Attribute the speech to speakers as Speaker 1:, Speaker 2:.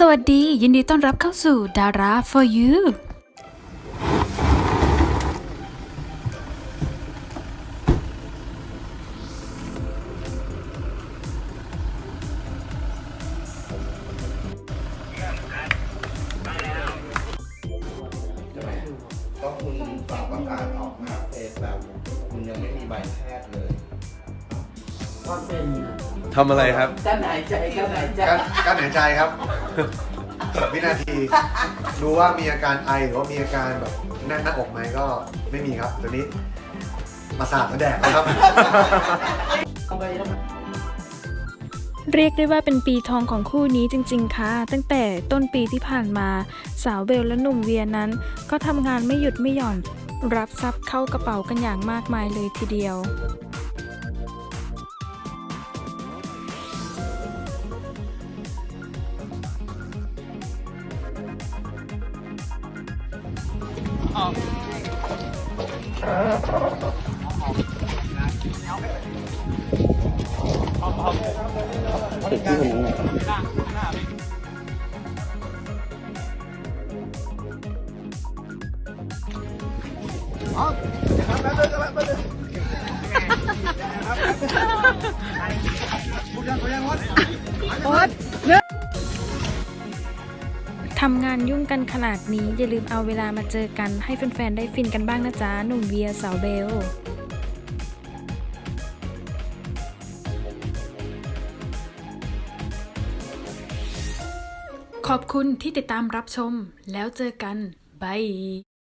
Speaker 1: สวัสดี ยินดีต้อนรับเข้าสู่ดารา for you
Speaker 2: ใช่ไหมก็คุณฝากประกาศออกหน้าเฟซแบบคุณยังไม่มีใบแพทย์เลย
Speaker 3: ว่าเป็น
Speaker 4: ทำอะไรครับ
Speaker 3: กั้นหายใจกั้นหาย
Speaker 5: ใจกั้นกั้นหายใจครับสิบวินาทีดูว่ามีอาการไอหรือว่ามีอาการแบบแน่นหน้าอกไหมก็ไม่มีครับตัวนี้มาสาดมาแดดนะครับ เข้าไปแล้วมัน
Speaker 1: เรียกได้ว่าเป็นปีทองของคู่นี้จริงๆ ค่ะ ตั้งแต่ต้นปีที่ผ่านมา สาวเบลและหนุ่มเวียนั้น ก็ทำงานไม่หยุดไม่หย่อน รับทรัพย์เข้ากระเป๋ากันอย่างมากมายเลยทีเดียว ออกติดที่มันนะอ๋อครับแล้วเลยแล้วเลยครับพูดยังพูดยังวัดวัด ทำงานยุ่งกันขนาดนี้อย่าลืมเอาเวลามาเจอกันให้แฟนๆได้ฟินกันบ้างนะจ๊ะ หนุ่มเวียสาวเบลขอบคุณที่ติดตามรับชมแล้วเจอกันบาย